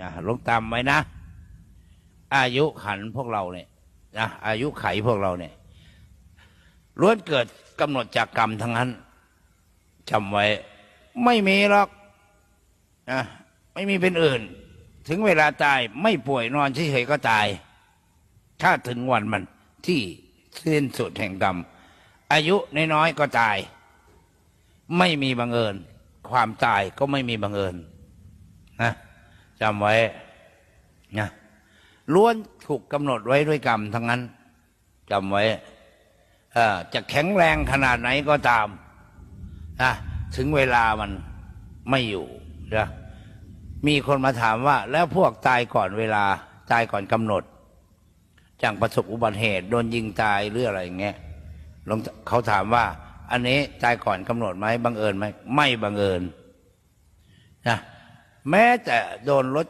นะลงตามไว้นะ อายุขันพวกเราเนี่ยนะอายุไขพวกเราเนี่ยล้วนเกิดกำหนดจากกรรมทั้งนั้นจำไว้ ไม่มีหรอกนะไม่มีเป็นอื่น ถึงเวลาตายไม่ป่วยนอนเฉยๆก็ตาย ถ้าถึงวันมันที่สิ้นสุดแห่งกรรม อายุน้อยๆก็ตาย ไม่มีบังเอิญ ความตายก็ไม่มีบังเอิญนะ จำไว้นะล้วนถูกกำหนดไว้ด้วยกรรมทั้งนั้นจำไว้จะแข็งแรงขนาดไหนก็ตามนะถึงเวลามันไม่อยู่นะมีคนมาถามว่า แล้วพวกตายก่อนเวลา ตายก่อนกำหนดอย่างประสบอุบัติเหตุโดนยิงตายหรืออะไรอย่างเงี้ยลงเขาถามว่า อันนี้ตายก่อนกำหนดไหมบังเอิญไหมไม่บังเอิญนะ แม้แต่โดนรถ